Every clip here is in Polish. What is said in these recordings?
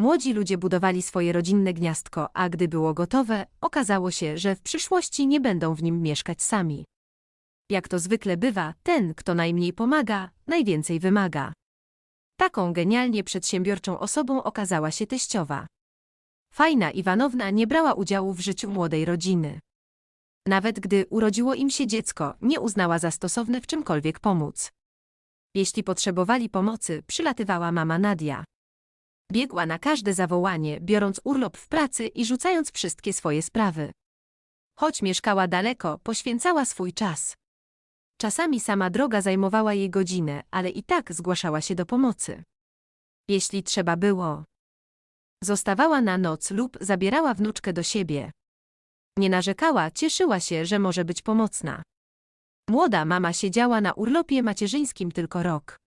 Młodzi ludzie budowali swoje rodzinne gniazdko, a gdy było gotowe, okazało się, że w przyszłości nie będą w nim mieszkać sami. Jak to zwykle bywa, ten, kto najmniej pomaga, najwięcej wymaga. Taką genialnie przedsiębiorczą osobą okazała się teściowa. Fajna Iwanowna nie brała udziału w życiu młodej rodziny. Nawet gdy urodziło im się dziecko, nie uznała za stosowne w czymkolwiek pomóc. Jeśli potrzebowali pomocy, przylatywała mama Nadia. Biegła na każde zawołanie, biorąc urlop w pracy i rzucając wszystkie swoje sprawy. Choć mieszkała daleko, poświęcała swój czas. Czasami sama droga zajmowała jej godzinę, ale i tak zgłaszała się do pomocy. Jeśli trzeba było. Zostawała na noc lub zabierała wnuczkę do siebie. Nie narzekała, cieszyła się, że może być pomocna. Młoda mama siedziała na urlopie macierzyńskim tylko rok.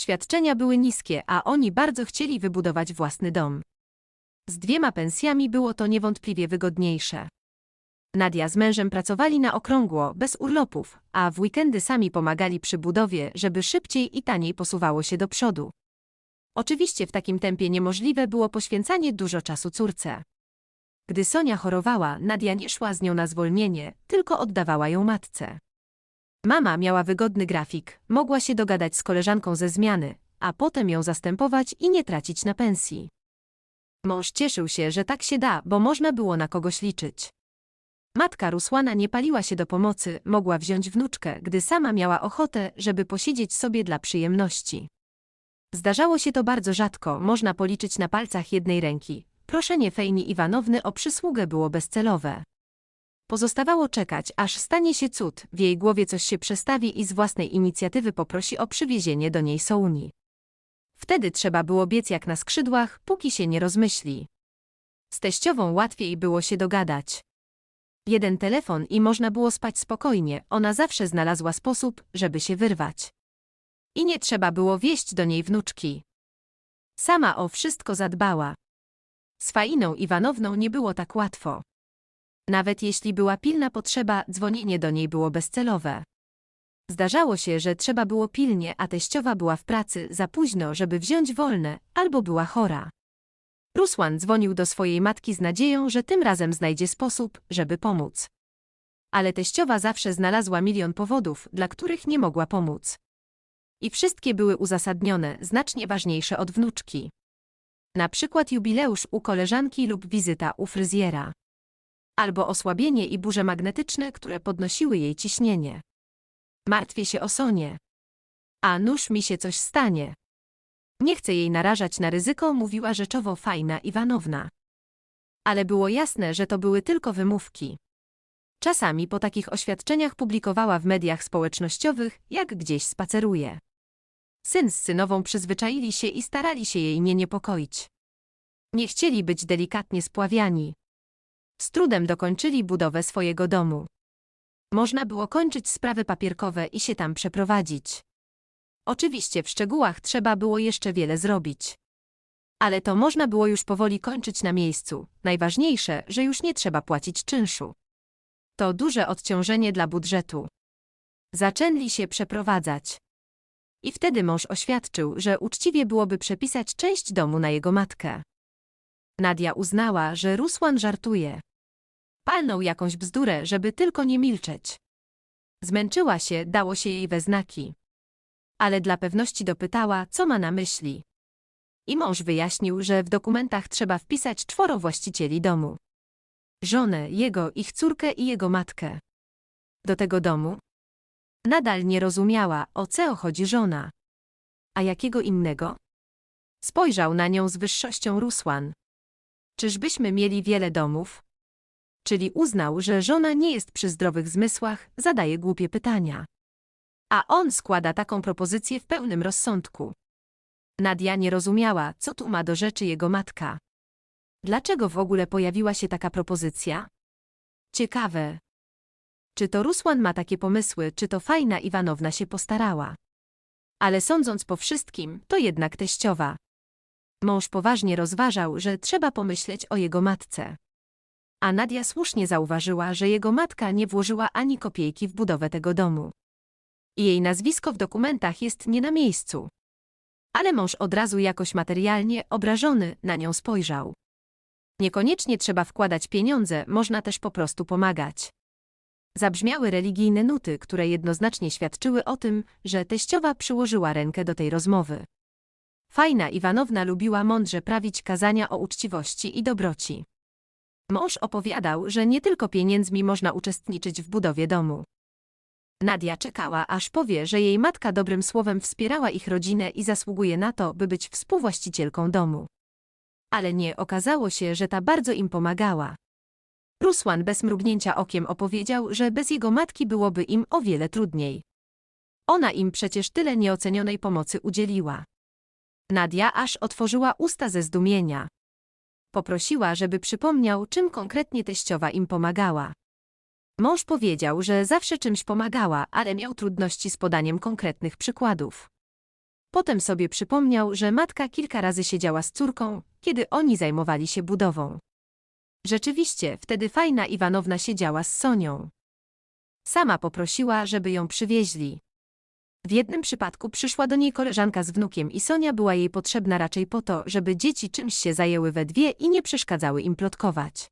Świadczenia były niskie, a oni bardzo chcieli wybudować własny dom. Z dwiema pensjami było to niewątpliwie wygodniejsze. Nadia z mężem pracowali na okrągło, bez urlopów, a w weekendy sami pomagali przy budowie, żeby szybciej i taniej posuwało się do przodu. Oczywiście w takim tempie niemożliwe było poświęcanie dużo czasu córce. Gdy Sonia chorowała, Nadia nie szła z nią na zwolnienie, tylko oddawała ją matce. Mama miała wygodny grafik, mogła się dogadać z koleżanką ze zmiany, a potem ją zastępować i nie tracić na pensji. Mąż cieszył się, że tak się da, bo można było na kogoś liczyć. Matka Rusłana nie paliła się do pomocy, mogła wziąć wnuczkę, gdy sama miała ochotę, żeby posiedzieć sobie dla przyjemności. Zdarzało się to bardzo rzadko, można policzyć na palcach jednej ręki. Proszenie Fejni Iwanowny o przysługę było bezcelowe. Pozostawało czekać, aż stanie się cud, w jej głowie coś się przestawi i z własnej inicjatywy poprosi o przywiezienie do niej sołni. Wtedy trzeba było biec jak na skrzydłach, póki się nie rozmyśli. Z teściową łatwiej było się dogadać. Jeden telefon i można było spać spokojnie, ona zawsze znalazła sposób, żeby się wyrwać. I nie trzeba było wieść do niej wnuczki. Sama o wszystko zadbała. Z Fainą Iwanowną nie było tak łatwo. Nawet jeśli była pilna potrzeba, dzwonienie do niej było bezcelowe. Zdarzało się, że trzeba było pilnie, a teściowa była w pracy za późno, żeby wziąć wolne, albo była chora. Rusłan dzwonił do swojej matki z nadzieją, że tym razem znajdzie sposób, żeby pomóc. Ale teściowa zawsze znalazła milion powodów, dla których nie mogła pomóc. I wszystkie były uzasadnione, znacznie ważniejsze od wnuczki. Na przykład jubileusz u koleżanki lub wizyta u fryzjera. Albo osłabienie i burze magnetyczne, które podnosiły jej ciśnienie. Martwię się o Sonię. A nuż mi się coś stanie. Nie chcę jej narażać na ryzyko, mówiła rzeczowo fajna Iwanowna. Ale było jasne, że to były tylko wymówki. Czasami po takich oświadczeniach publikowała w mediach społecznościowych, jak gdzieś spaceruje. Syn z synową przyzwyczaili się i starali się jej nie niepokoić. Nie chcieli być delikatnie spławiani. Z trudem dokończyli budowę swojego domu. Można było kończyć sprawy papierkowe i się tam przeprowadzić. Oczywiście w szczegółach trzeba było jeszcze wiele zrobić. Ale to można było już powoli kończyć na miejscu. Najważniejsze, że już nie trzeba płacić czynszu. To duże odciążenie dla budżetu. Zaczęli się przeprowadzać. I wtedy mąż oświadczył, że uczciwie byłoby przepisać część domu na jego matkę. Nadia uznała, że Rusłan żartuje. Palnął jakąś bzdurę, żeby tylko nie milczeć. Zmęczyła się, dało się jej we znaki. Ale dla pewności dopytała, co ma na myśli. I mąż wyjaśnił, że w dokumentach trzeba wpisać czworo właścicieli domu. Żonę, jego, ich córkę i jego matkę. Do tego domu? Nadal nie rozumiała, o co chodzi żona. A jakiego innego? Spojrzał na nią z wyższością Rusłan. Czyżbyśmy mieli wiele domów? Czyli uznał, że żona nie jest przy zdrowych zmysłach, zadaje głupie pytania. A on składa taką propozycję w pełnym rozsądku. Nadia nie rozumiała, co tu ma do rzeczy jego matka. Dlaczego w ogóle pojawiła się taka propozycja? Ciekawe. Czy to Rusłan ma takie pomysły, czy to fajna Iwanowna się postarała? Ale sądząc po wszystkim, to jednak teściowa. Mąż poważnie rozważał, że trzeba pomyśleć o jego matce. A Nadia słusznie zauważyła, że jego matka nie włożyła ani kopiejki w budowę tego domu. Jej nazwisko w dokumentach jest nie na miejscu. Ale mąż od razu jakoś materialnie, obrażony, na nią spojrzał. Niekoniecznie trzeba wkładać pieniądze, można też po prostu pomagać. Zabrzmiały religijne nuty, które jednoznacznie świadczyły o tym, że teściowa przyłożyła rękę do tej rozmowy. Fajna Iwanowna lubiła mądrze prawić kazania o uczciwości i dobroci. Mąż opowiadał, że nie tylko pieniędzmi można uczestniczyć w budowie domu. Nadia czekała, aż powie, że jej matka dobrym słowem wspierała ich rodzinę i zasługuje na to, by być współwłaścicielką domu. Ale nie okazało się, że ta bardzo im pomagała. Rusłan bez mrugnięcia okiem opowiedział, że bez jego matki byłoby im o wiele trudniej. Ona im przecież tyle nieocenionej pomocy udzieliła. Nadia aż otworzyła usta ze zdumienia. Poprosiła, żeby przypomniał, czym konkretnie teściowa im pomagała. Mąż powiedział, że zawsze czymś pomagała, ale miał trudności z podaniem konkretnych przykładów. Potem sobie przypomniał, że matka kilka razy siedziała z córką, kiedy oni zajmowali się budową. Rzeczywiście, wtedy fajna Iwanowna siedziała z Sonią. Sama poprosiła, żeby ją przywieźli. W jednym przypadku przyszła do niej koleżanka z wnukiem i Sonia była jej potrzebna raczej po to, żeby dzieci czymś się zajęły we dwie i nie przeszkadzały im plotkować.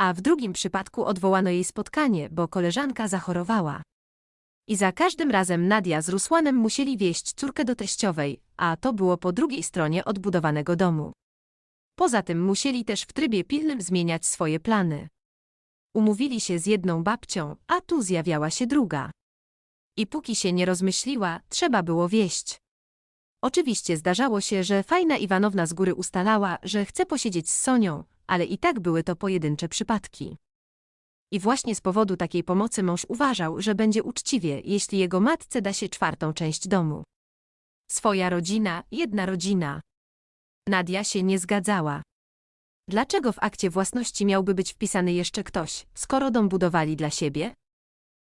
A w drugim przypadku odwołano jej spotkanie, bo koleżanka zachorowała. I za każdym razem Nadia z Rusłanem musieli wieść córkę do teściowej, a to było po drugiej stronie odbudowanego domu. Poza tym musieli też w trybie pilnym zmieniać swoje plany. Umówili się z jedną babcią, a tu zjawiała się druga. I póki się nie rozmyśliła, trzeba było wieść. Oczywiście zdarzało się, że fajna Iwanowna z góry ustalała, że chce posiedzieć z Sonią, ale i tak były to pojedyncze przypadki. I właśnie z powodu takiej pomocy mąż uważał, że będzie uczciwie, jeśli jego matce da się czwartą część domu. Swoja rodzina, jedna rodzina. Nadia się nie zgadzała. Dlaczego w akcie własności miałby być wpisany jeszcze ktoś, skoro dom budowali dla siebie?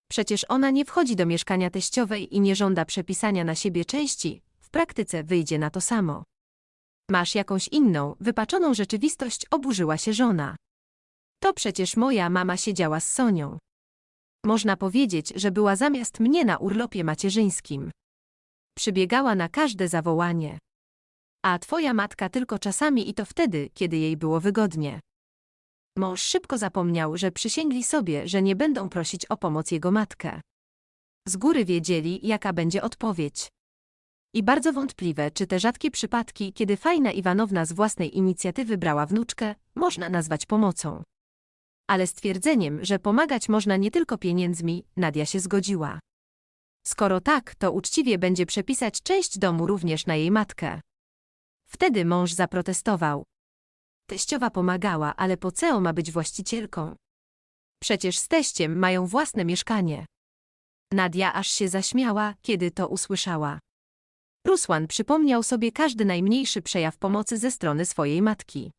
Przecież ona nie wchodzi do mieszkania teściowej i nie żąda przepisania na siebie części, w praktyce wyjdzie na to samo. Masz jakąś inną, wypaczoną rzeczywistość, oburzyła się żona. To przecież moja mama siedziała z Sonią. Można powiedzieć, że była zamiast mnie na urlopie macierzyńskim. Przybiegała na każde zawołanie. A twoja matka tylko czasami i to wtedy, kiedy jej było wygodnie. Mąż szybko zapomniał, że przysięgli sobie, że nie będą prosić o pomoc jego matkę. Z góry wiedzieli, jaka będzie odpowiedź. I bardzo wątpliwe, czy te rzadkie przypadki, kiedy fajna Iwanowna z własnej inicjatywy brała wnuczkę, można nazwać pomocą. Ale stwierdzeniem, że pomagać można nie tylko pieniędzmi, Nadia się zgodziła. Skoro tak, to uczciwie będzie przepisać część domu również na jej matkę. Wtedy mąż zaprotestował. Teściowa pomagała, ale po co ma być właścicielką? Przecież z teściem mają własne mieszkanie. Nadia aż się zaśmiała, kiedy to usłyszała. Rusłan przypomniał sobie każdy najmniejszy przejaw pomocy ze strony swojej matki.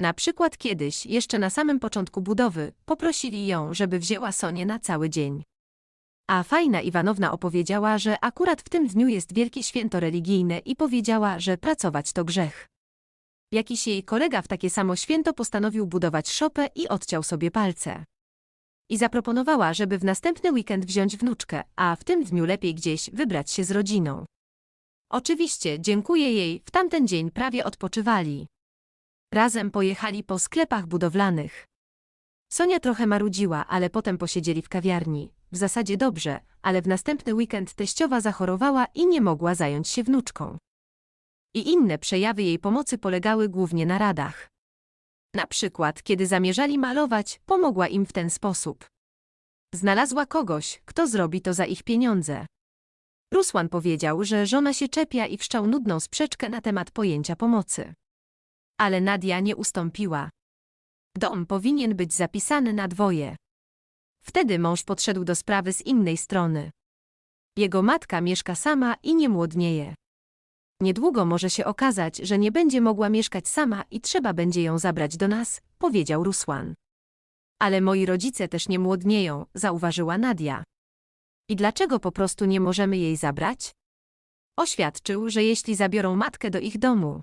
Na przykład kiedyś, jeszcze na samym początku budowy, poprosili ją, żeby wzięła Sonię na cały dzień. A fajna Iwanowna opowiedziała, że akurat w tym dniu jest wielkie święto religijne i powiedziała, że pracować to grzech. Jakiś jej kolega w takie samo święto postanowił budować szopę i odciął sobie palce. I zaproponowała, żeby w następny weekend wziąć wnuczkę, a w tym dniu lepiej gdzieś wybrać się z rodziną. Oczywiście, dziękuję jej, w tamten dzień prawie odpoczywali. Razem pojechali po sklepach budowlanych. Sonia trochę marudziła, ale potem posiedzieli w kawiarni. W zasadzie dobrze, ale w następny weekend teściowa zachorowała i nie mogła zająć się wnuczką. I inne przejawy jej pomocy polegały głównie na radach. Na przykład, kiedy zamierzali malować, pomogła im w ten sposób. Znalazła kogoś, kto zrobi to za ich pieniądze. Rusłan powiedział, że żona się czepia i wszczał nudną sprzeczkę na temat pojęcia pomocy. Ale Nadia nie ustąpiła. Dom powinien być zapisany na dwoje. Wtedy mąż podszedł do sprawy z innej strony. Jego matka mieszka sama i nie młodnieje. Niedługo może się okazać, że nie będzie mogła mieszkać sama i trzeba będzie ją zabrać do nas, powiedział Rusłan. Ale moi rodzice też nie młodnieją, zauważyła Nadia. I dlaczego po prostu nie możemy jej zabrać? Oświadczył, że jeśli zabiorą matkę do ich domu,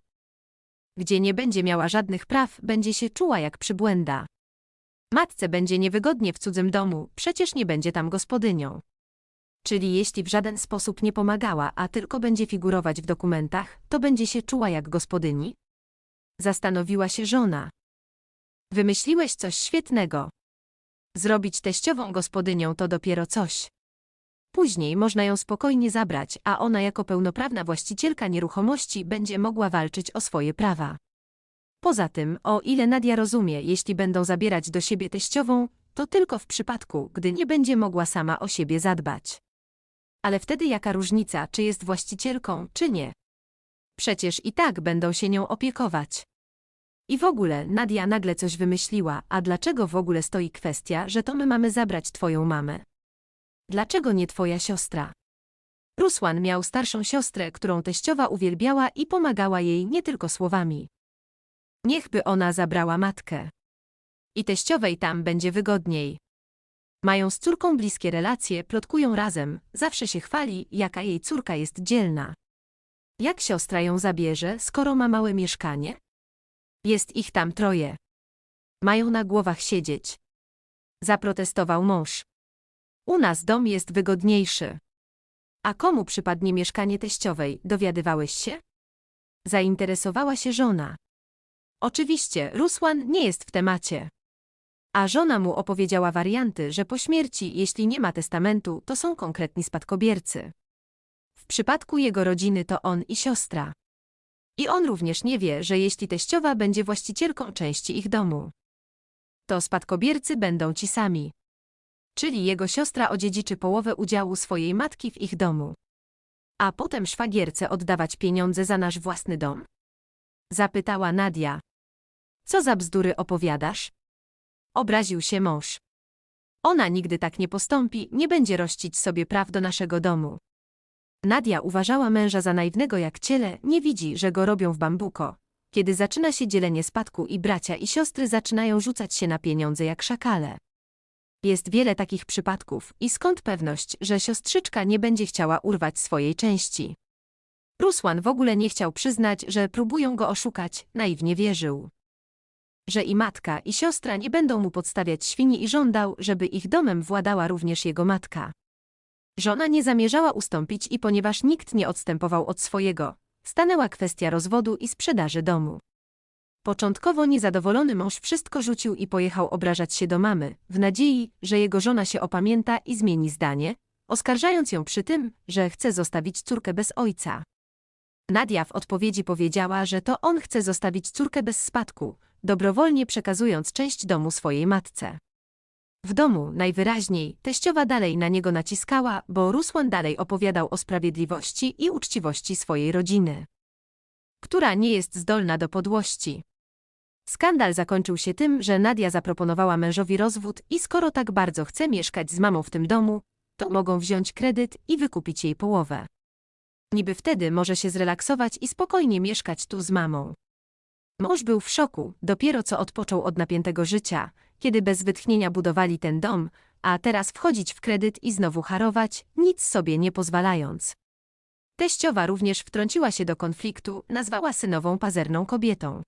gdzie nie będzie miała żadnych praw, będzie się czuła jak przybłęda. Matce będzie niewygodnie w cudzym domu, przecież nie będzie tam gospodynią. Czyli jeśli w żaden sposób nie pomagała, a tylko będzie figurować w dokumentach, to będzie się czuła jak gospodyni? Zastanowiła się żona. Wymyśliłeś coś świetnego. Zrobić teściową gospodynią to dopiero coś. Później można ją spokojnie zabrać, a ona jako pełnoprawna właścicielka nieruchomości będzie mogła walczyć o swoje prawa. Poza tym, o ile Nadia rozumie, jeśli będą zabierać do siebie teściową, to tylko w przypadku, gdy nie będzie mogła sama o siebie zadbać. Ale wtedy jaka różnica, czy jest właścicielką, czy nie? Przecież i tak będą się nią opiekować. I w ogóle Nadia nagle coś wymyśliła, a dlaczego w ogóle stoi kwestia, że to my mamy zabrać twoją mamę? Dlaczego nie twoja siostra? Rusłan miał starszą siostrę, którą teściowa uwielbiała i pomagała jej nie tylko słowami. Niechby ona zabrała matkę. I teściowej tam będzie wygodniej. Mają z córką bliskie relacje, plotkują razem, zawsze się chwali, jaka jej córka jest dzielna. Jak siostra ją zabierze, skoro ma małe mieszkanie? Jest ich tam troje. Mają na głowach siedzieć. Zaprotestował mąż. U nas dom jest wygodniejszy. A komu przypadnie mieszkanie teściowej, dowiadywałeś się? Zainteresowała się żona. Oczywiście, Rusłan nie jest w temacie. A żona mu opowiedziała warianty, że po śmierci, jeśli nie ma testamentu, to są konkretni spadkobiercy. W przypadku jego rodziny to on i siostra. I on również nie wie, że jeśli teściowa będzie właścicielką części ich domu, to spadkobiercy będą ci sami. Czyli jego siostra odziedziczy połowę udziału swojej matki w ich domu. A potem szwagierce oddawać pieniądze za nasz własny dom? Zapytała Nadia. Co za bzdury opowiadasz? Obraził się mąż. Ona nigdy tak nie postąpi, nie będzie rościć sobie praw do naszego domu. Nadia uważała męża za naiwnego jak ciele, nie widzi, że go robią w bambuko. Kiedy zaczyna się dzielenie spadku i bracia i siostry zaczynają rzucać się na pieniądze jak szakale. Jest wiele takich przypadków i skąd pewność, że siostrzyczka nie będzie chciała urwać swojej części. Rusłan w ogóle nie chciał przyznać, że próbują go oszukać, naiwnie wierzył. Że i matka, i siostra nie będą mu podstawiać świni i żądał, żeby ich domem władała również jego matka. Żona nie zamierzała ustąpić i ponieważ nikt nie odstępował od swojego, stanęła kwestia rozwodu i sprzedaży domu. Początkowo niezadowolony mąż wszystko rzucił i pojechał obrażać się do mamy, w nadziei, że jego żona się opamięta i zmieni zdanie, oskarżając ją przy tym, że chce zostawić córkę bez ojca. Nadia w odpowiedzi powiedziała, że to on chce zostawić córkę bez spadku, dobrowolnie przekazując część domu swojej matce. W domu, najwyraźniej, teściowa dalej na niego naciskała, bo Rusłan dalej opowiadał o sprawiedliwości i uczciwości swojej rodziny, która nie jest zdolna do podłości. Skandal zakończył się tym, że Nadia zaproponowała mężowi rozwód i skoro tak bardzo chce mieszkać z mamą w tym domu, to mogą wziąć kredyt i wykupić jej połowę. Niby wtedy może się zrelaksować i spokojnie mieszkać tu z mamą. Mąż był w szoku, dopiero co odpoczął od napiętego życia, kiedy bez wytchnienia budowali ten dom, a teraz wchodzić w kredyt i znowu harować, nic sobie nie pozwalając. Teściowa również wtrąciła się do konfliktu, nazwała synową pazerną kobietą.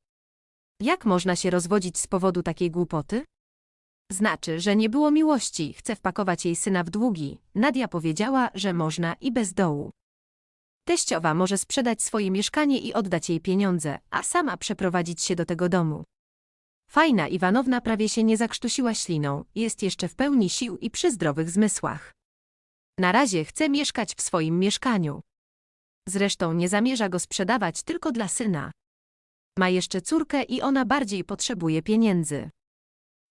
Jak można się rozwodzić z powodu takiej głupoty? Znaczy, że nie było miłości, chce wpakować jej syna w długi. Nadia powiedziała, że można i bez dołu. Teściowa może sprzedać swoje mieszkanie i oddać jej pieniądze, a sama przeprowadzić się do tego domu. Fajna Iwanowna prawie się nie zakrztusiła śliną, jest jeszcze w pełni sił i przy zdrowych zmysłach. Na razie chce mieszkać w swoim mieszkaniu. Zresztą nie zamierza go sprzedawać tylko dla syna. Ma jeszcze córkę i ona bardziej potrzebuje pieniędzy.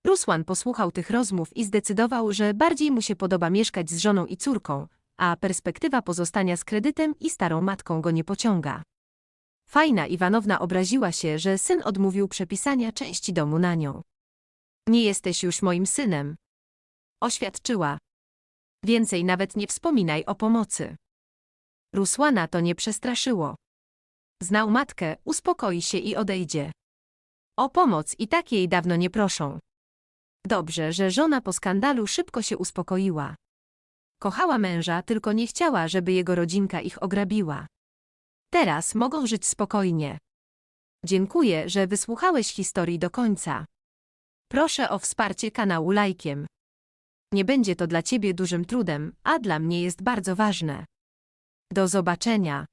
Rusłan posłuchał tych rozmów i zdecydował, że bardziej mu się podoba mieszkać z żoną i córką, a perspektywa pozostania z kredytem i starą matką go nie pociąga. Fajna Iwanowna obraziła się, że syn odmówił przepisania części domu na nią. Nie jesteś już moim synem. Oświadczyła. Więcej nawet nie wspominaj o pomocy. Rusłana to nie przestraszyło. Znał matkę, uspokoi się i odejdzie. O pomoc i tak jej dawno nie proszą. Dobrze, że żona po skandalu szybko się uspokoiła. Kochała męża, tylko nie chciała, żeby jego rodzinka ich ograbiła. Teraz mogą żyć spokojnie. Dziękuję, że wysłuchałeś historii do końca. Proszę o wsparcie kanału lajkiem. Nie będzie to dla ciebie dużym trudem, a dla mnie jest bardzo ważne. Do zobaczenia.